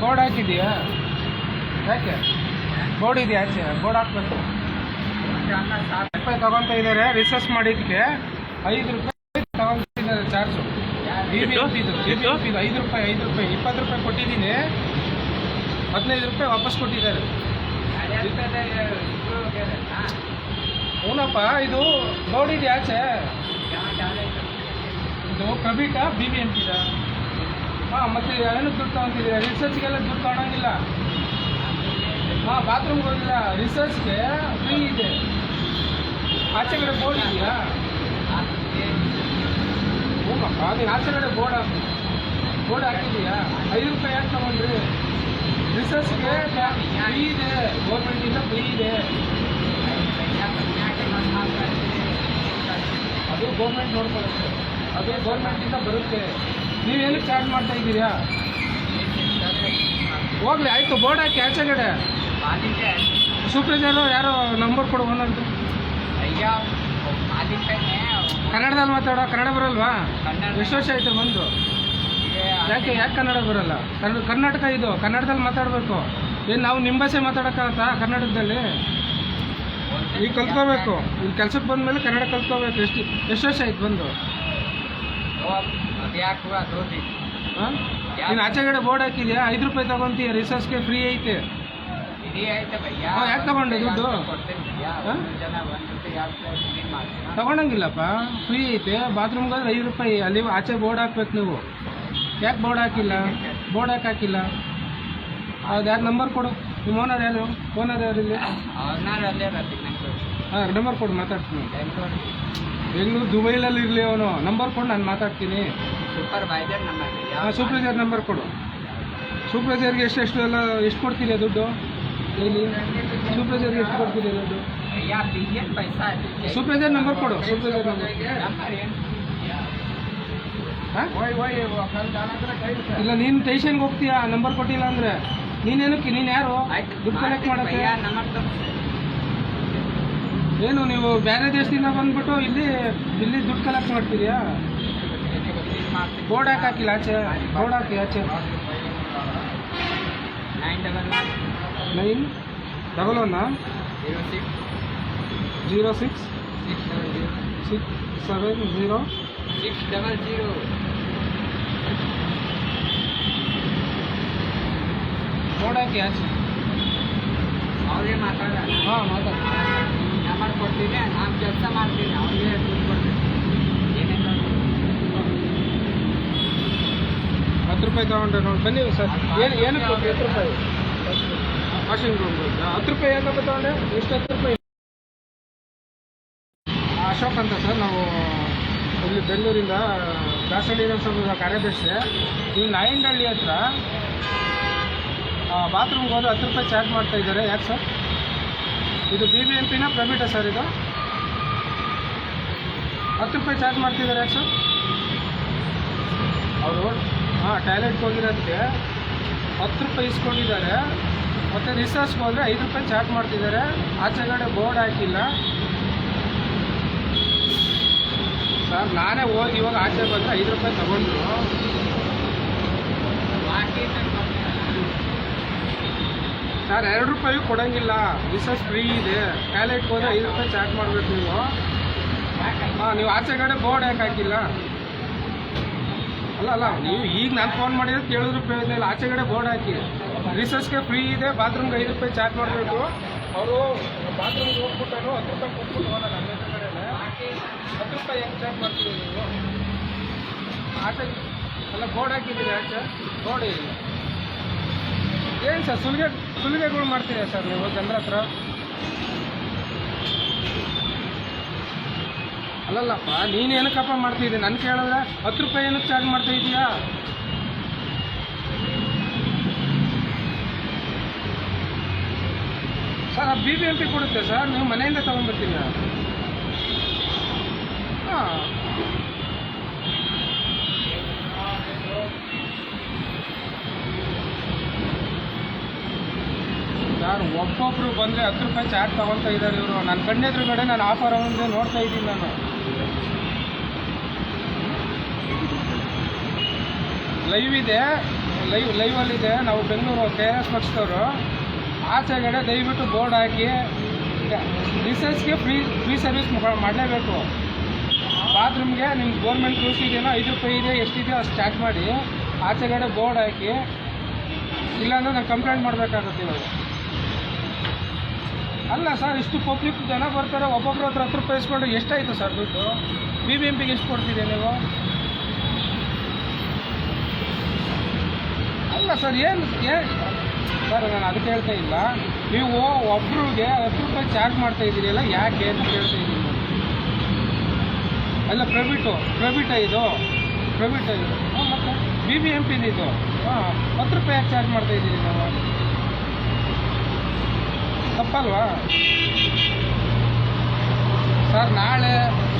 Board ಹಾಕಿದೀಯಾ? ಯಾಕೆ? Board ಇದೆಯಾ ಆಚೆ? ಬೋರ್ಡ್ ಹಾಕ್ಬೇಕು. ರೂಪಾಯಿ ತಗೊಂತ ಇದ್ದಾರೆ ರಿಸರ್ಚ್ ಮಾಡಿದ್ದಕ್ಕೆ ಐದು ರೂಪಾಯಿ ತಗೊಂತಿದ್ದಾರೆ ಚಾರ್ಜು ಐದು ರೂಪಾಯಿ ಐದು ರೂಪಾಯಿ ಇಪ್ಪತ್ತು ರೂಪಾಯಿ ಕೊಟ್ಟಿದ್ದೀನಿ. ಹದಿನೈದು ರೂಪಾಯಿ ವಾಪಸ್ ಕೊಟ್ಟಿದ್ದಾರೆ. ಹ್ಞೂನಪ್ಪ ಇದು ಬೋರ್ಡ್ ಇದೆಯಾ ಆಚೆ? ಇದು ಪ್ರಬೀಟಾ ಬಿ ಬಿ ಎಂ ಪಿದ ಹಾಂ ಮತ್ತೆ ಏನಕ್ಕೆ ದುಡ್ಡು ತಗೊಂತಿದ್ದೀರಾ ರಿಸರ್ಚ್ಗೆಲ್ಲ ದುಡ್ಡು ತಗೊಳಂಗಿಲ್ಲ ಹಾಂ ಬಾತ್ರೂಮ್ಗೆ ಹೋಗಿಲ್ಲ ರಿಸರ್ಚ್ಗೆ ಫ್ರೀ ಇದೆ ಆಚೆ ಕಡೆ ಬೋರ್ಡ್ ಇದೆಯಾ ಹ್ಞೂನಪ್ಪ ನೀನು ಆಚೆ ಕಡೆ ಬೋರ್ಡ್ ಹಾಕಿ ಬೋರ್ಡ್ ಹಾಕಿದೀಯಾ ಐದು ರೂಪಾಯಿ ಯಾಕೆ ತಗೊಂಡ್ರಿ ರಿಸರ್ಚ್ಗೆ ಫ್ರೀ ಇದೆ ಗೌರ್ಮೆಂಟಿಂದ ಫ್ರೀ ಇದೆ ಅದು ಗೌರ್ಮೆಂಟ್ ನೋಡ್ಕೊಳ್ಳುತ್ತೆ ಅದು ಗೌರ್ಮೆಂಟಿಂದ ಬರುತ್ತೆ ನೀವೇನಕ್ಕೆ ಚಾರ್ಜ್ ಮಾಡ್ತಾ ಇದ್ದೀರಾ? ಹೋಗ್ಲಿ ಆಯಿತು ಬೋರ್ಡ್ ಹಾಕಿ ಆಚೆ ಕಡೆ. ಸೂಪ್ರೈಸರು ಯಾರೋ ನಂಬರ್ ಕೊಡು ಒಂದೊಂದು ಕನ್ನಡದಲ್ಲಿ ಮಾತಾಡೋ ಕನ್ನಡ ಬರಲ್ವಾ? ವಿಶ್ವಾಸ ವರ್ಷ ಆಯ್ತು ಬಂದು? ಯಾಕೆ ಯಾಕೆ ಕನ್ನಡ ಬರಲ್ಲ? ಕನ್ನಡ ಕರ್ನಾಟಕ ಇದು ಕನ್ನಡದಲ್ಲಿ ಮಾತಾಡಬೇಕು. ಏನು ನಾವು ನಿಮ್ಮ ಭಾಷೆ ಮಾತಾಡೋಕ್ಕಾಗತ್ತಾ ಕರ್ನಾಟಕದಲ್ಲಿ ಈಗ ಕಲ್ತ್ಕೋಬೇಕು. ಇಲ್ಲಿ ಕೆಲ್ಸಕ್ಕೆ ಬಂದಮೇಲೆ ಕನ್ನಡ ಕಲ್ತ್ಕೋಬೇಕು. ಎಷ್ಟು ಎಷ್ಟು ವರ್ಷ ಆಯ್ತು ಬಂದು? ಹಾಂ? ನೀನು ಆಚೆ ಕಡೆ ಬೋರ್ಡ್ ಹಾಕಿದ್ಯಾ? ಐದು ರೂಪಾಯಿ ತಗೊಂತೀಯ ರಿಸರ್ಚ್ಗೆ ಫ್ರೀ ಐತೆ. ಹಾ, ಯಾಕ್ ತಗೊಂಡೆ ದುಡ್ಡು? ಹಾ? ತಗೊಳಂಗಿಲ್ಲಪ್ಪ ಫ್ರೀ ಐತೆ. ಬಾತ್ರೂಮ್ಗೆ ಹೋದ್ರೆ ಐದು ರೂಪಾಯಿ ಅಲ್ಲಿ ಆಚೆ ಬೋರ್ಡ್ ಹಾಕ್ಬೇಕು ನೀವು. ಯಾಕೆ ಬೋರ್ಡ್ ಹಾಕಿಲ್ಲ? ಬೋರ್ಡ್ ಯಾಕೆ ಹಾಕಿಲ್ಲ? ಅದು ಯಾರು ನಂಬರ್ ಕೊಡು. ನಿಮ್ಮ ಓನರ್ ಯಾರು? ಓನರ್ ಯಾರು ಇಲ್ಲಿ? ಹಾಂ ನಂಬರ್ ಕೊಡು ಮಾತಾಡ್ತೀನಿ. ಬೆಂಗಳೂರು ದುಬೈಲಲ್ಲಿ ಇರಲಿ ಅವನು. ನಂಬರ್ ಕೊಡು ನಾನು ಮಾತಾಡ್ತೀನಿ. ಹಾಂ ಸೂಪರ್ವೈಸರ್ ನಂಬರ್ ಕೊಡು. ಸೂಪರ್ವೈಸರ್ಗೆ ಎಷ್ಟು ಎಷ್ಟು ಎಲ್ಲ ಎಷ್ಟು ಕೊಡ್ತೀರಿ ದುಡ್ಡು? ಡೈಲಿ ಸೂಪರ್ವೈಸರ್ಗೆ ಎಷ್ಟು ಕೊಡ್ತೀರಿ ದುಡ್ಡು? ಸೂಪರ್ವೈಸರ್ ನಂಬರ್ ಕೊಡು ಸೂಪರ್ವೈಸರ್ ನಂಬರ್ ಇಲ್ಲ ನೀನು ಟೇಷನ್ಗೆ ಹೋಗ್ತೀಯಾ? ನಂಬರ್ ಕೊಟ್ಟಿಲ್ಲ ಅಂದರೆ. ನೀನೇನಕ್ಕೆ ನೀನು ಯಾರು? ದುಡ್ಡು ಕಲೆಕ್ಟ್ ಮಾಡೋಕ್ಕೆ? ಏನು ನೀವು ಬೇರೆ ದೇಶದಿಂದ ಬಂದ್ಬಿಟ್ಟು ಇಲ್ಲಿ ಇಲ್ಲಿ ದುಡ್ಡು ಕಲೆಕ್ಟ್ ಮಾಡ್ತಿದ್ಯಾ ಬೋರ್ಡ್ ಯಾಕೆ ಹಾಕಿಲ್ಲ ಆಚೆ ಬೋರ್ಡ್ ಹಾಕಿ ಆಚೆ nine double nine double ಒನ್ನಾ zero six zero six six seven zero six seven zero six double zero board ಆಚೆ ಅವರೇ ಮಾತಾಡ ಹಾಂ ಮಾತಾಡ ನಂಬರ್ ಕೊಡ್ತೀನಿ ನಾನು ಕೆಲಸ ಮಾಡ್ತೀನಿ ಅವ್ರಿಗೆ ದುಡ್ಡು ಕೊಡ್ತೀನಿ. ಏನೇನು ಹತ್ತು ರೂಪಾಯಿ ತಗೊಂಡ್ರೆ ನೋಡಿ ಬನ್ನಿ ಸರ್. ಏನು ಏನು ಹತ್ತು ರೂಪಾಯಿ. ವಾಷಿಂಗ್ ರೂಮ್ ಹತ್ತು ರೂಪಾಯಿ ಏನಪ್ಪ ತಗೊಂಡೆ? ಎಷ್ಟು ಹತ್ತು ರೂಪಾಯಿ? ಅಶೋಕ್ ಅಂತ ಸರ್ ನಾವು ಇಲ್ಲಿ ಬೆಂಗಳೂರಿಂದ ದಾಸಹಳ್ಳಿ ವಿಧಾನಸೌಧದ ಕಾರ್ಯದರ್ಶಿ. ಇಲ್ಲಿ ನಾಯಂಡಹಳ್ಳಿ ಹತ್ರ ಬಾತ್ರೂಮ್ಗೆ ಹೋದ್ರೆ ಹತ್ತು ರೂಪಾಯಿ ಚಾರ್ಜ್ ಮಾಡ್ತಾ ಇದ್ದಾರೆ. ಯಾಕೆ ಸರ್? ಇದು ಬಿ ಬಿ ಎಂ ಪಿನ ಪ್ರೈವೇಟಾ ಸರ್ ಇದು. ಹತ್ತು ರೂಪಾಯಿ ಚಾರ್ಜ್ ಮಾಡ್ತಿದ್ದಾರೆ ಯಾಕೆ ಸರ್? ಅವರು ಹಾಂ ಟಾಯ್ಲೆಟ್ಗೆ ಹೋಗಿರೋದಕ್ಕೆ ಹತ್ತು ರೂಪಾಯಿ ಇಸ್ಕೊಂಡಿದ್ದಾರೆ. ಮತ್ತು ರಿಸರ್ಚ್ಗೆ ಹೋದರೆ ಐದು ರೂಪಾಯಿ ಚಾರ್ಜ್ ಮಾಡ್ತಿದ್ದಾರೆ. ಆಚೆಗಡೆ ಬೋರ್ಡ್ ಹಾಕಿಲ್ಲ. ಸರ್ ನಾನೇ ಹೋಗಿ ಇವಾಗ ಆಚೆ ಬಂದರೆ ಐದು ರೂಪಾಯಿ ತಗೊಂಡ್ರು. ಬಾಕಿ ಸರ್, ಎರಡು ರೂಪಾಯಿ ಕೊಡೋಂಗಿಲ್ಲ. ರಿಸರ್ಚ್ ಫ್ರೀ ಇದೆ. ಟಾಯ್ಲೆಟ್ಗೆ ಹೋದ್ರೆ ಐದು ರೂಪಾಯಿ ಚಾರ್ಜ್ ಮಾಡಬೇಕು ನೀವು. ಹಾಂ, ನೀವು ಆಚೆ ಕಡೆ ಬೋರ್ಡ್ ಯಾಕೆ ಹಾಕಿಲ್ಲ? ಅಲ್ಲ ಅಲ್ಲ, ನೀವು ಈಗ ನಾನು ಫೋನ್ ಮಾಡಿದ್ರೆ ಕೇಳಿದ್ರು ಪ್ರಯೋಜನ ಇಲ್ಲ ಆಚೆಗಡೆ ಬೋರ್ಡ್ ಹಾಕಿ. ರಿಸರ್ಚ್ಗೆ ಫ್ರೀ ಇದೆ ಬಾತ್ರೂಮ್ಗೆ ಐದು ರೂಪಾಯಿ ಚಾರ್ಜ್ ಮಾಡಬೇಕು. ಅವರು ಬಾತ್ರೂಮ್ಗೆ ಹೋಗ್ಬಿಟ್ಟು ಹತ್ತು ರೂಪಾಯಿ ಕೊಟ್ಬಿಟ್ಟು ಹೋಗೋಣ ನನ್ನ ಕಡೆ ಹತ್ತು ರೂಪಾಯಿ ಹೆಂಗೆ ಚಾರ್ಜ್ ಮಾಡ್ತೀವಿ ನೀವು? ಆಚೆ ಅಲ್ಲ ಬೋರ್ಡ್ ಹಾಕಿದ್ದೀರಿ ಆಚೆ? ಬೋರ್ಡ್ ಇಲ್ಲ ಏನು ಸರ್? ಸುಲಿಗೆ, ಸುಲಿಗೆಗಳು ಮಾಡ್ತೀರಾ ಸರ್ ನೀವು ಜನರ ಹತ್ರ? ಅಲ್ಲಲ್ಲಪ್ಪ, ನೀನು ಏನಕ್ಕಪ್ಪ ಮಾಡ್ತಿದ್ದೀನಿ ನಾನು ಕೇಳಿದ್ರೆ ಹತ್ತು ರೂಪಾಯಿ ಏನಕ್ಕೆ ಚಾರ್ಜ್ ಮಾಡ್ತಾ ಇದೀಯಾ? Sir B B M P ಕೊಡುತ್ತೆ ಸರ್, ನೀವು ಮನೆಯಿಂದ ತೊಗೊಂಡ್ಬರ್ತೀನಿ ಹಾಂ. ಯಾರು ಒಬ್ಬೊಬ್ರು ಬಂದರೆ ಹತ್ತು ರೂಪಾಯಿ ಚಾರ್ಜ್ ತಗೊಳ್ತಾ ಇದ್ದಾರೆ ಇವರು. ನನ್ನ ಕಣ್ಣೆದುರುಗಡೆ ನಾನು ಆಫರ್ ಅವನಿಗೆ ನೋಡ್ತಾ ಇದ್ದೀನಿ ನಾನು. ಲೈವ್ ಇದೆ. ಲೈವ್ ಲೈವಲ್ಲಿದೆ ನಾವು ಬೆಂಗಳೂರು ಕೆ ಆರ್ ಎಸ್ ಪಕ್ಷದವರು ಆಚೆಗಡೆ ದಯವಿಟ್ಟು ಬೋರ್ಡ್ ಹಾಕಿ. ರಿಸರ್ಚ್ಗೆ ಫ್ರೀ ಫ್ರೀ ಸರ್ವಿಸ್ ಮಾಡಲೇಬೇಕು. ಬಾತ್ರೂಮ್ಗೆ ನಿಮ್ಮ ಗೌರ್ಮೆಂಟ್ ರೂಲ್ಸ್ ಇದೆಯೋ ಐದು ರೂಪಾಯಿ ಇದೆ ಎಷ್ಟಿದೆಯೋ ಅಷ್ಟು ಚಾರ್ಜ್ ಮಾಡಿ. ಆಚೆಗಡೆ ಬೋರ್ಡ್ ಹಾಕಿ. ಇಲ್ಲಾಂದ್ರೆ ನಾನು ಕಂಪ್ಲೇಂಟ್ ಮಾಡಬೇಕಾಗುತ್ತೆ ಇವಾಗ. ಅಲ್ಲ ಸರ್, ಇಷ್ಟು ಪಬ್ಲಿಕ್ ಜನ ಬರ್ತಾರೆ, ಒಬ್ಬೊಬ್ರ ಹತ್ರ ಹತ್ತು ರೂಪಾಯಿ ಇಸ್ಕೊಂಡ್ರೆ ಎಷ್ಟಾಯಿತು ಸರ್ ದುಡ್ಡು? ಬಿ ಬಿ ಎಂ ಪಿಗೆ ಎಷ್ಟು ಕೊಡ್ತಿದೆ ನೀವು? ಅಲ್ಲ ಸರ್, ಏನು ಸರ್ ನಾನು ಅದಕ್ಕೆ ಹೇಳ್ತಾ ಇಲ್ಲ. ನೀವು ಒಬ್ರಿಗೆ ಹತ್ತು ರೂಪಾಯಿ ಚಾರ್ಜ್ ಮಾಡ್ತಾ ಇದ್ದೀರಲ್ಲ ಯಾಕೆ ಅಂತ ಕೇಳ್ತಾ ಇದ್ದೀನಿ. ಅಲ್ಲ ಪ್ರೈವಿಟು ಪ್ರೈವಿಟ ಇದು. ಪ್ರೈವಿಟ ಇದು. ಹಾಂ, ಮತ್ತೆ ಬಿ ಬಿ ಎಂ ಪಿದು ಇದು ಹಾಂ, ಹತ್ತು ರೂಪಾಯಿ ಯಾಕೆ ಚಾರ್ಜ್ ಮಾಡ್ತಾ ಇದ್ದೀರಿ ನಾವು? ತಪ್ಪಲ್ವಾ? ಸರ್, ನಾಳೆ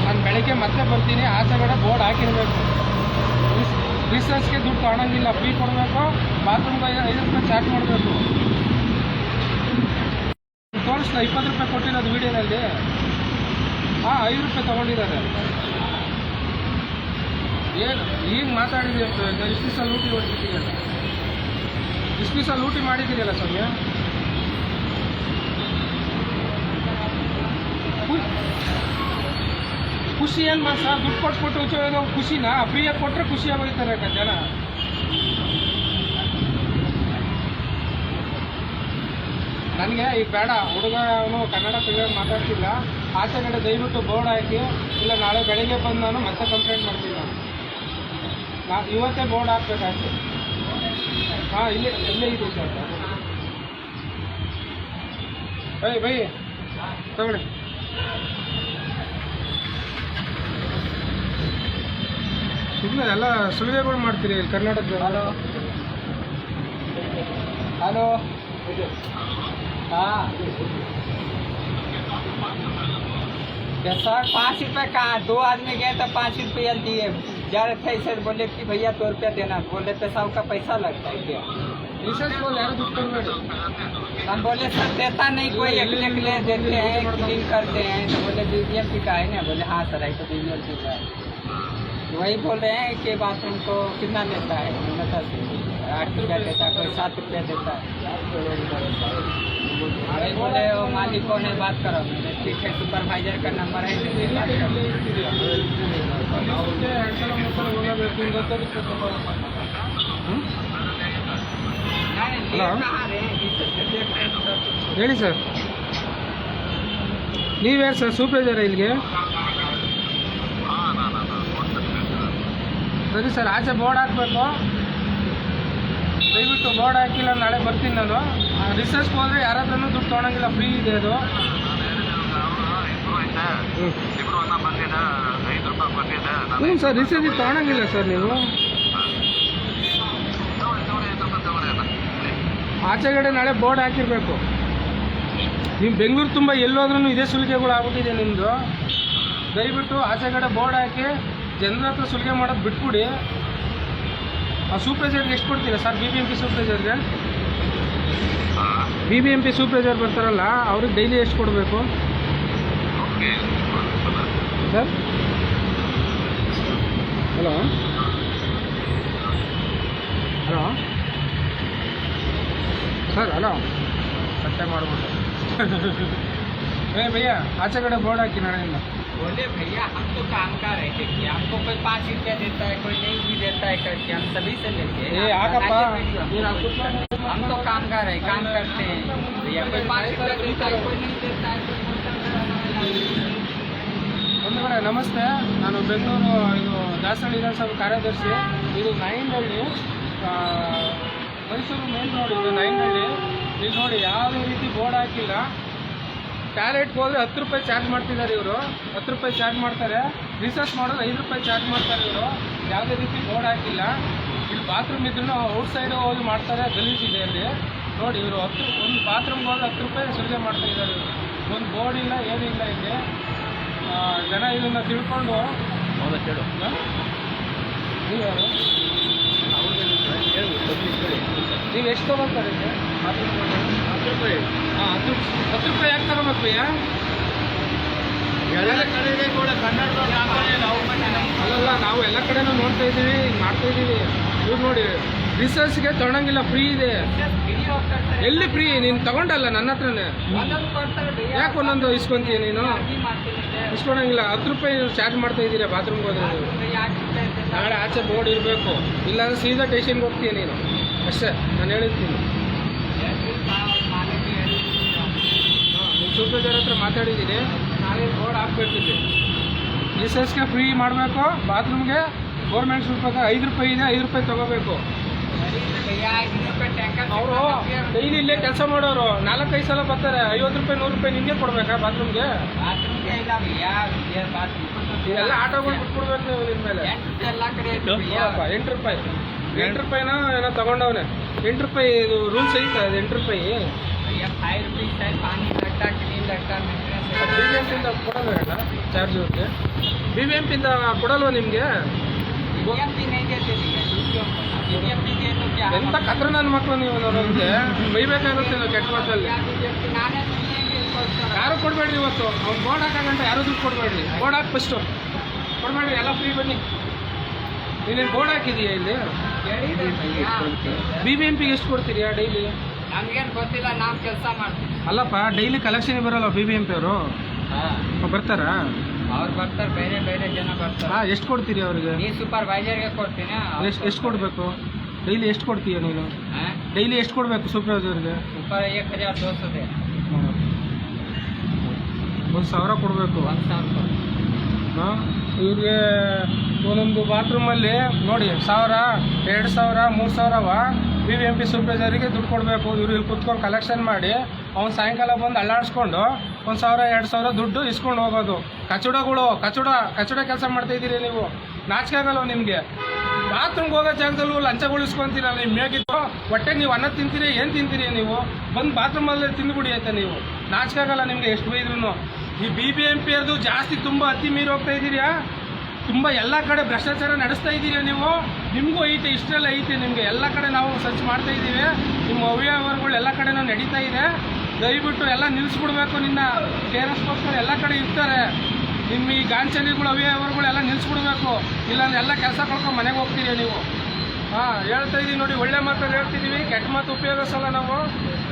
ನಾನು ಬೆಳಗ್ಗೆ ಮತ್ತೆ ಬರ್ತೀನಿ. ಆಚೆಗಡೆ ಬೋರ್ಡ್ ಹಾಕಿರಬೇಕು. ರಿಸರ್ಚ್ಗೆ ದುಡ್ಡು ಕಾಣೋಂಗಿಲ್ಲ ಫ್ರೀ ಕೊಡಬೇಕು. ಬಾತ್ರೂಮ್ಗೆ ಐದು ರೂಪಾಯಿ ಚಾರ್ಜ್ ಮಾಡಬೇಕು. ತೋರಿಸ್ತಾ ಇಪ್ಪತ್ತು ರೂಪಾಯಿ ಕೊಟ್ಟಿರೋದು ವೀಡಿಯೋನಲ್ಲಿ ಹಾಂ, ಐದು ರೂಪಾಯಿ ತೊಗೊಂಡಿದ್ದಾರೆ. ಏನು? ಈಗ ಮಾತಾಡಿದ್ದೀವಿ ಇಷ್ಟು ದಿವಸ ಲೂಟಿ ಹೊಡ್ತಿದ್ದೀರಲ್ಲ ಇಷ್ಟು ದಿವಸ ಲೂಟಿ ಮಾಡಿದ್ದೀರಲ್ಲ ಸ್ವಾಮಿ? ಖುಷಿ ಏನು ಮಾ ಸರ್? ದುಡ್ಡು ಕೊಟ್ಟು ಕೊಟ್ಟು ಉಚ್ಚೋದು ಖುಷಿನಾ? ಫ್ರೀಯಾಗಿ ಕೊಟ್ಟರೆ ಖುಷಿಯಾಗಿ ಹೋಗ್ತಾರೆ ಯಾಕೆ ಜನ. ನನಗೆ ಈಗ ಬೇಡ ಹುಡುಗ ಅವನು ಕನ್ನಡ ಕ್ಲಿಯರ್ ಮಾತಾಡ್ತಿಲ್ಲ. ಆಚೆ ಕಡೆ ದಯವಿಟ್ಟು ಬೋರ್ಡ್ ಹಾಕಿ, ಇಲ್ಲ ನಾಳೆ ಬೆಳಿಗ್ಗೆ ಬಂದು ನಾನು ಮತ್ತೆ ಕಂಪ್ಲೇಂಟ್ ಮಾಡ್ತೀನಿ ನಾನು. ನಾ ಇವತ್ತೇ ಬೋರ್ಡ್ ಹಾಕ್ಬೇಕಾಯ್ತು. ಹಾಂ, ಇಲ್ಲೇ ಇಲ್ಲೇ ಇದೆ ಸರ್. Bye bye. ತಗೊಳ್ಳಿ. ಸುಮ್ಮನೆ ಎಲ್ಲ ಸುಲಿಗೆಗಳು ಮಾಡ್ತೀರಿ ಇಲ್ಲಿ ಕರ್ನಾಟಕದ ಹಲೋ हेलो हाँ क्या सर पाँच रुपये कहाँ दो आदमी गए तो पाँच रुपया दिए जा रहे थे ऐसे बोले कि भैया दो रुपया देना बोले पैसा का पैसा लगता है क्या हम बोले सर देता नहीं कोई अगले देते हैं क्लीन करते हैं तो बोले बीबीएम की का है ना? बोले हाँ सर बीबीएम की का वही बोल रहे हैं कि बाथरूम को कितना देता है? आठ रुपया देता है कोई सात रुपया देता है। वही बोले वो मालिक कौन बात करो। ठीक है सुपरवाइजर का नंबर है ಹಲೋ ಹೇಳಿ ಸರ್. ನೀವ್ಯಾರು ಸರ್? ಸೂಪರ್ವೈಸರ್ ಇಲ್ಲಿಗೆ? ಸರಿ ಸರ್, ಆಚೆ ಬೋರ್ಡ್ ಹಾಕಬೇಕು. ದಯವಿಟ್ಟು ಬೋರ್ಡ್ ಹಾಕಿಲ್ಲ, ನಾಳೆ ಬರ್ತೀನಿ ನಾನು. ರಿಸರ್ಚ್ ಹೋದ್ರೆ ಯಾರ ಹತ್ರನೂ ದುಡ್ಡು ತೊಗೊಳಂಗಿಲ್ಲ ಫ್ರೀ ಇದೆ ಅದು. ಹ್ಞೂ ಸರ್ ರಿಸರ್ಚ್ ತೊಗೊಳಂಗಿಲ್ಲ ಸರ್ ನೀವು. ಆಚೆಗಡೆ ನಾಳೆ ಬೋರ್ಡ್ ಹಾಕಿರಬೇಕು. ನೀವು ಬೆಂಗಳೂರು ತುಂಬ ಎಲ್ಲೋದ್ರೂ ಇದೇ ಸುಲಿಗೆಗಳು ಆಗ್ಬಿಟ್ಟಿದೆ ನಿಮ್ಮದು ದಯವಿಟ್ಟು ಆಚೆಗಡೆ ಬೋರ್ಡ್ ಹಾಕಿ ಜನರ ಹತ್ರ ಸುಲಿಗೆ ಮಾಡೋದು ಬಿಟ್ಬಿಡಿ. ಆ ಸೂಪ್ರೈಸರ್ಗೆ ಎಷ್ಟು ಕೊಡ್ತೀರಾ sir? B B M P ಸೂಪ್ರೈಸರ್ಗೆ? B B M P supervisor ಬರ್ತಾರಲ್ಲ ಅವ್ರಿಗೆ ಡೈಲಿ ಎಷ್ಟು ಕೊಡಬೇಕು? Sir? Hello? Hello? Sir hello ಕಟ್ಟೆ ಮಾಡ್ಬಿಟ್ಟು ಏ ಭಯ್ಯ ಆಚೆ ಕಡೆ ಬೋರ್ಡ್ ಹಾಕಿ ನಾಳೆಯಿಂದ बोले भैया हम तो काम कर रहे थे कि हमको कोई पाँच रुपया देता है कोई नहीं भी देता है करके हम सभी से लेते हैं ಏ ಹಾಕಪ್ಪ बनाइए वीडियो। ನೀನು ಆ ಕೂತ್ಕೊಂಡು हम तो काम कर रहे हैं काम करते हैं भैया कोई पाँच रुपया देता है कोई नहीं देता है कोई बोलता है ಒಂದು ಕಡೆ ನಮಸ್ತೆ ನಾನು ಬೆಂಗಳೂರು ಇದು ದಾಸಹಳ್ಳಿ ವಿಧಾನಸಭೆ ಕಾರ್ಯದರ್ಶಿ ಇದು ನಾಯಿಂದಹಳ್ಳಿ ಆ, ಮೈಸೂರು ಮೇನ್ ರೋಡ್ ಇದು ನೈನ್ನಲ್ಲಿ ಇಲ್ಲಿ ನೋಡಿ ಯಾವುದೇ ರೀತಿ ಬೋರ್ಡ್ ಹಾಕಿಲ್ಲ. ಟ್ಯಾಲೆಟ್ಗೆ ಹೋದ್ರೆ ಹತ್ತು ರೂಪಾಯಿ ಚಾರ್ಜ್ ಮಾಡ್ತಿದ್ದಾರೆ ಇವರು. ಹತ್ತು ರೂಪಾಯಿ ಚಾರ್ಜ್ ಮಾಡ್ತಾರೆ. ರಿಸರ್ಚ್ ಮಾಡೋದು ಐದು ರೂಪಾಯಿ ಚಾರ್ಜ್ ಮಾಡ್ತಾರೆ ಇವರು. ಯಾವುದೇ ರೀತಿ ಬೋರ್ಡ್ ಹಾಕಿಲ್ಲ. ಇಲ್ಲಿ ಬಾತ್ರೂಮ್ ಇದ್ರೂ ಔಟ್ ಸೈಡ್ ಹೋಗಿ ಮಾಡ್ತಾರೆ ಗಲೀಜಿದೆ ಅಲ್ಲಿ. ನೋಡಿ ಇವರು ಹತ್ತು ಒಂದು ಬಾತ್ರೂಮ್ಗೆ ಹೋದ್ರೆ ಹತ್ತು ರೂಪಾಯಿ ಸುಲಿಗೆ ಮಾಡ್ತಾ ಇದ್ದಾರೆ ಇವರು. ಒಂದು ಬೋರ್ಡ್ ಇಲ್ಲ ಏನಿಲ್ಲ ಇಲ್ಲಿ ಜನ ಇದನ್ನು ತಿಳ್ಕೊಂಡು ಹೌದಾ ನೀವು ಯಾರು ನೀವು ಎಷ್ಟು ಇಲ್ಲಿ? ಹತ್ತು ರೂಪಾಯಿ. ಹಾಂ ಹತ್ತು ಹತ್ತು ರೂಪಾಯಿ ಯಾಕೆ ತಗೋಬೇಕು ಭಯ್ಯ ಅಲ್ಲಲ್ಲ ನಾವು ಎಲ್ಲ ಕಡೆನೂ ನೋಡ್ತಾ ಇದ್ದೀವಿ ಮಾಡ್ತಾ ಇದ್ದೀವಿ. ಇವ್ರು ನೋಡಿ ರಿಸರ್ಚ್ಗೆ ತಗೊಂಡಂಗಿಲ್ಲ ಫ್ರೀ ಇದೆ. ಎಲ್ಲಿ ಫ್ರೀ ನೀನು ತಗೊಂಡಲ್ಲ ನನ್ನ ಹತ್ರನೇ. ಯಾಕೆ ಒಂದೊಂದು ಇಸ್ಕೊಂತೀಯ ನೀನು? ಇಸ್ಕೊಂಡಂಗಿಲ್ಲ. ಇಸ್ಕೊಳಂಗಿಲ್ಲ ಹತ್ತು ರೂಪಾಯಿ ಚಾರ್ಜ್ ಮಾಡ್ತಾ ಇದ್ದೀರಾ ಬಾತ್ರೂಮ್ಗೆ ಹೋದ್ರೆ? ನಾಳೆ ಆಚೆ ಬೋರ್ಡ್ ಇರಬೇಕು ಇಲ್ಲಾಂದ್ರೆ ಸೀದಾ ಟೇಷನ್ಗೆ ಹೋಗ್ತೀಯ ನೀನು ಅಷ್ಟೇ, ನಾನು ಹೇಳಿರ್ತೀನಿ? ನಿಮ್ಮ ಸೂಪರ್ವೈಸರ್ ಹತ್ರ ಮಾತಾಡಿದ್ದೀನಿ ನಾಳೆ ಬೋರ್ಡ್ ಹಾಕ್ಬಿಡ್ತಿದ್ದೆ ಎಸ್ ಎಸ್ಗೆ ಫ್ರೀ ಮಾಡಬೇಕು ಬಾತ್ರೂಮ್ಗೆ ಗೌರ್ಮೆಂಟ್ ಸ್ವಲ್ಪ ಐದು ರೂಪಾಯಿ ಇದೆ, ಐದು ರೂಪಾಯಿ ತೊಗೋಬೇಕು ಅವರು. ಡೈಲಿ ಇಲ್ಲೇ ಕೆಲಸ ಮಾಡೋರು ನಾಲ್ಕೈದು ಸಲ ಬರ್ತಾರೆ, ಐವತ್ತು ರೂಪಾಯಿ, ನೂರು ರೂಪಾಯಿ ನಿಮಗೆ ಕೊಡ್ಬೇಕಾ ಬಾತ್ರೂಮ್ಗೆ ಬಾತ್ರೂಮ್ಗೆ ಇಲ್ಲ ಬಾತ್ರೂಮ್. ಎಲ್ಲ ಆಟೋಗಳು ಬಿಟ್ಬಿಡ್ಬೇಕು ನೀವು ನಿಮ್ಮ ಮೇಲೆ ನೋಡಪ್ಪ ಎಂಟು ರೂಪಾಯಿ. ಎಂಟು ರೂಪಾಯಿನ ಏನೋ ತಗೊಂಡವನೆ. ಎಂಟು ರೂಪಾಯಿ ಇದು ರೂಲ್ಸ್ ಐತೆ ಅದು ಎಂಟು ರೂಪಾಯಿ. ಬಿ ಬಿ ಎಂ ಪಿಂದ ಕೊಡೋಲ್ಲ ಚಾರ್ಜ್ ಇರುತ್ತೆ ಬಿ ಬಿ ಎಂ ಪಿಂದ ಕೊಡಲ್ವ ನಿಮಗೆ? ಎಂತ ಕತ್ರ ನನ್ನ ಮಕ್ಕಳು ನೀವು ನೋಡೋದಕ್ಕೆ ಬೈಬೇಕಾಗುತ್ತೆ ನಾವು ಕೆಟ್ಟ ಮಾತಲ್ಲಿ. ಯಾರು ಕೊಡಬೇಡ್ರಿ ಇವತ್ತು? ಅವ್ನು ಬೋರ್ಡ್ ಹಾಕಾಗಂಟ ಯಾರು ದುಡ್ಡು ಕೊಡಬೇಡ್ರಿ? ಬೋರ್ಡ್ ಹಾಕಿ ಫಸ್ಟು ಮಾಡಿ ಎಲ್ಲ ಫ್ರೀ ಬನ್ನಿ. ನೀನೇನು ಬೋರ್ಡ್ ಹಾಕಿದೀಯಾ ಇಲ್ಲಿ? ಬಿ ಬಿ ಎಂ ಪಿಗೆ ಎಷ್ಟು ಕೊಡ್ತೀರಿಯಾ ಡೈಲಿ ನಮ್ಗೇನು ಗೊತ್ತಿಲ್ಲ ನಾನು ಕೆಲಸ ಮಾಡ್ತೀವಿ ಅಲ್ಲಪ್ಪ ಡೈಲಿ ಕಲೆಕ್ಷನ್ ಬರಲ್ಲ ಬಿ ಬಿ ಎಂ ಪಿ ಅವರು? ಬರ್ತಾರಾ? ಅವ್ರು ಬರ್ತಾರೆ ಬೇರೆ ಬೇರೆ ಜನ ಬರ್ತಾರೆ. ಎಷ್ಟು ಕೊಡ್ತೀರಿ ಅವ್ರಿಗೆ? ಈ ಸೂಪರ್ವೈಸರ್ಗೆ ಕೊಡ್ತೀನಿ ಎಷ್ಟು ಎಷ್ಟು ಕೊಡಬೇಕು? ಡೈಲಿ ಎಷ್ಟು ಕೊಡ್ತೀಯ ನೀನು? ಡೈಲಿ ಎಷ್ಟು ಕೊಡಬೇಕು ಸೂಪರ್ವೈಸರ್ಗೆ ಸೂಪರ್ ಏಕ್ ಹಜಾರ್ ದೋಸ್ತದೆ ಒಂದು ಸಾವಿರ ಕೊಡಬೇಕು. ಒಂದು ಸಾವಿರ ಹಾಂ? ಇವ್ರಿಗೆ ಒಂದೊಂದು ಬಾತ್ರೂಮಲ್ಲಿ ನೋಡಿ, ಸಾವಿರ, ಎರಡು ಸಾವಿರ, ಮೂರು ಸಾವಿರವ ಬಿ ಬಿ ಎಂ ಪಿ ಸೂಪರ್ವೈಸರಿಗೆ ದುಡ್ಡು ಕೊಡಬೇಕು. ಇವ್ರು ಇಲ್ಲಿ ಕುತ್ಕೊಂಡು ಕಲೆಕ್ಷನ್ ಮಾಡಿ, ಅವ್ನು ಸಾಯಂಕಾಲ ಬಂದು ಅಳ್ಳಾಡಿಸ್ಕೊಂಡು ಒಂದು ಸಾವಿರ, ಎರಡು ಸಾವಿರ ದುಡ್ಡು ಇಸ್ಕೊಂಡು ಹೋಗೋದು. ಕಚಡಗಳು, ಕಚಡ ಕಚಡ ಕೆಲಸ ಮಾಡ್ತಾಯಿದ್ದೀರಿ ನೀವು. ನಾಚಿಕೆ ನಿಮಗೆ. ಬಾತ್ರೂಮ್ಗೆ ಹೋಗೋ ಜಾಗದಲ್ಲೂ ಲಂಚಗಳು ಇಸ್ಕೊಂತೀರಲ್ಲ ನಿಮ್ಮ ಮೇಗಿದ್ದು. ಹೊಟ್ಟೆಗೆ ನೀವು ಅನ್ನ ತಿಂತೀರಿ, ಏನು ತಿಂತೀರಿ ನೀವು? ಬಂದು ಬಾತ್ರೂಮಲ್ಲಿ ತಿಂದುಬಿಡಿ ಆಯ್ತಾ ನೀವು. ನಾಚಿಕೆ ನಿಮಗೆ ಎಷ್ಟು ಬೈದ್ರು ಈ ಬಿ ಬಿ ಎಂ ಪಿ ಅದು ಜಾಸ್ತಿ ತುಂಬ ಅತಿ ಮೀರಿ ಹೋಗ್ತಾ ಇದ್ದೀರಾ ತುಂಬ ಎಲ್ಲ ಕಡೆ ಭ್ರಷ್ಟಾಚಾರ ನಡೆಸ್ತಾ ಇದ್ದೀರಾ ನೀವು? ನಿಮಗೂ ಐತೆ ಇಷ್ಟೆಲ್ಲ ಐತೆ ನಿಮಗೆ. ಎಲ್ಲ ಕಡೆ ನಾವು ಸರ್ಚ್ ಮಾಡ್ತಾ ಇದ್ದೀವಿ ನಿಮ್ಮ ಅವ್ಯವಹಾರಗಳು ಎಲ್ಲ ಕಡೆನೂ ನಡೀತಾ ಇದೆ. ದಯವಿಟ್ಟು ಎಲ್ಲ ನಿಲ್ಲಿಸ್ಬಿಡ್ಬೇಕು ನಿನ್ನ ಕೆ ಆರ್ ಎಸ್ಗೋಸ್ಕರ ಎಲ್ಲ ಕಡೆ ಇರ್ತಾರೆ. ನಿಮ್ಮ ಈ ಗಾಂಚಲಿಗಳು ಅವ್ಯವಹಾರಗಳು ಎಲ್ಲ ನಿಲ್ಲಿಸ್ಬಿಡ್ಬೇಕು ಇಲ್ಲಾಂದ್ರೆ ಎಲ್ಲ ಕೆಲಸ ಕಳ್ಕೊಂಡು ಮನೆಗೆ ಹೋಗ್ತೀರಿ ನೀವು. ಹಾಂ, ಹೇಳ್ತಾ ಇದ್ದೀವಿ ನೋಡಿ, ಒಳ್ಳೆ ಮಾತಲ್ಲಿ ಹೇಳ್ತಿದ್ದೀವಿ ಕೆಟ್ಟ ಮಾತು ಉಪಯೋಗಿಸಲ್ಲ ನಾವು.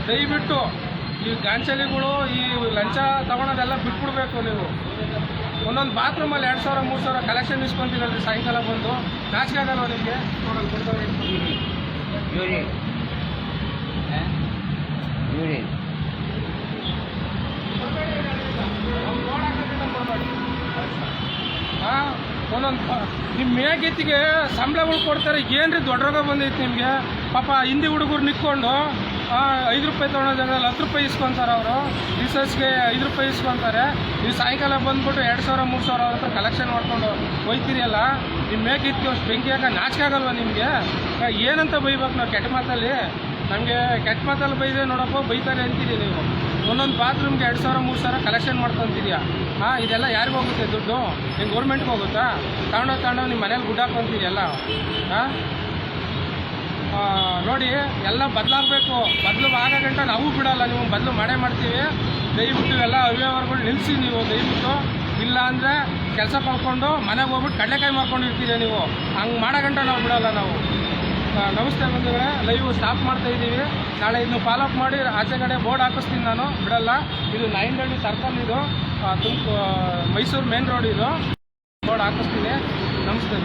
ದಯವಿಟ್ಟು ಈ ಗಾಂಚಲಿಗಳು ಈ ಲಂಚ ತಗೊಳೋದೆಲ್ಲ ಬಿಟ್ಬಿಡ್ಬೇಕು ನೀವು. ಒಂದೊಂದು ಬಾತ್ರೂಮಲ್ಲಿ ಎರಡು ಸಾವಿರ ಮೂರು ಸಾವಿರ ಕಲೆಕ್ಷನ್ ಇಸ್ಕೊಂತೀರಲ್ರಿ ಸಾಯಂಕಾಲ ಬಂದು. ನಾಚಿಕೆ ಆಗಲ್ವ ನಿಮಗೆ. ಹಾಂ? ಒಂದೊಂದು ನಿಮ್ಮ ಮೇಗಿತ್ತಿಗೆ ಸಂಬಳಗಳು ಕೊಡ್ತಾರೆ. ಏನ್ರಿ ದೊಡ್ಡ ರೋಗ ಬಂದೈತೆ ನಿಮಗೆ? ಪಾಪ ಹಿಂದಿ ಹುಡುಗರು ನಿಂತ್ಕೊಂಡು ಐದು ರೂಪಾಯಿ ತೊಗೊಳೋ ಹತ್ತು ರೂಪಾಯಿ ಇಸ್ಕೊಂತಾರೆ ಅವರು. ರಿಸರ್ಚ್ಗೆ ಐದು ರೂಪಾಯಿ ಇಸ್ಕೊತಾರೆ. ನೀವು ಸಾಯಂಕಾಲ ಬಂದ್ಬಿಟ್ಟು ಎರಡು ಸಾವಿರ, ಮೂರು ಸಾವಿರ ಅವ್ರ ಹತ್ರ ಕಲೆಕ್ಷನ್ ಮಾಡ್ಕೊಂಡು ಹೋಯ್ತೀರಿಯಲ್ಲ ನಿಮ್ಮ ಮೇಗಿತ್ತು ಅಷ್ಟು ಬೆಂಕಿ ಹಾಕ ನಾಚಿಕೆ ಆಗಲ್ವ ನಿಮಗೆ? ಏನಂತ ಬೈಬೇಕು ನಾವು ಕೆಟ್ಟ ಮಾತಲ್ಲಿ? ನಮಗೆ ಕೆಟ್ಟ ಮಾತಲ್ಲಿ ಬೈದೆ ನೋಡಪ್ಪ, ಬೈತಾರೆ ಅಂತೀರಿ ನೀವು. ಒಂದೊಂದು ಬಾತ್ರೂಮ್ಗೆ ಎರಡು ಸಾವಿರ, ಮೂರು ಸಾವಿರ ಕಲೆಕ್ಷನ್ ಮಾಡ್ಕೊತಿದ್ಯಾ ಹಾಂ ಇದೆಲ್ಲ ಯಾರಿಗೂ ಹೋಗುತ್ತೆ ದುಡ್ಡು? ನಿಮ್ಮ ಗೌರ್ಮೆಂಟ್ಗೆ ಹೋಗುತ್ತಾ? ತಗೊಂಡೋಗಿ ತಗೊಂಡೋಗಿ ನಿಮ್ಮ ಮನೇಲಿ ಗುಡ್ಡ ಹಾಕ್ಕೊಂತೀರಿ ಎಲ್ಲ ಹಾಂ ನೋಡಿ, ಎಲ್ಲ ಬದಲಾಗಬೇಕು. ಬದಲು ಆಗೋ ಗಂಟ ನಾವು ಬಿಡಲ್ಲ ನೀವು. ಬದಲು ಮಾಡೇ ಮಾಡ್ತೀವಿ. ದಯವಿಟ್ಟು ಎಲ್ಲ ಅವ್ಯವಹಾರಗಳು ನಿಲ್ಲಿಸಿ ನೀವು, ದಯವಿಟ್ಟು. ಇಲ್ಲ ಅಂದರೆ ಕೆಲಸ ಪಡ್ಕೊಂಡು ಮನೆಗೆ ಹೋಗ್ಬಿಟ್ಟು ಕಡಲೆಕಾಯಿ ಮಾಡ್ಕೊಂಡಿರ್ತೀರಿ ನೀವು. ಹಂಗೆ ಮಾಡೋ ಗಂಟ ನಾವು ಬಿಡಲ್ಲ ನಾವು. ನಮಸ್ತೆ ಬಂಧುಗಳೇ. ಲೈವ್ ಸ್ಟಾಪ್ ಮಾಡ್ತಾ ಇದ್ದೀವಿ. ನಾಳೆ ಇನ್ನು ಫಾಲೋಅಪ್ ಮಾಡಿ ಆಚೆ ಕಡೆ ಬೋರ್ಡ್ ಹಾಕಿಸ್ತೀನಿ ನಾನು. ಬಿಡಲ್ಲ. ಇದು ನೈನ್ಹಳ್ಳಿ ಸರ್ಕಲ್ ಇದು. ತುಮಕೂ ಮೈಸೂರು ಮೇನ್ ರೋಡ್ ಇದು. ಬೋರ್ಡ್ ಹಾಕಿಸ್ತೀನಿ. ನಮಸ್ತೆ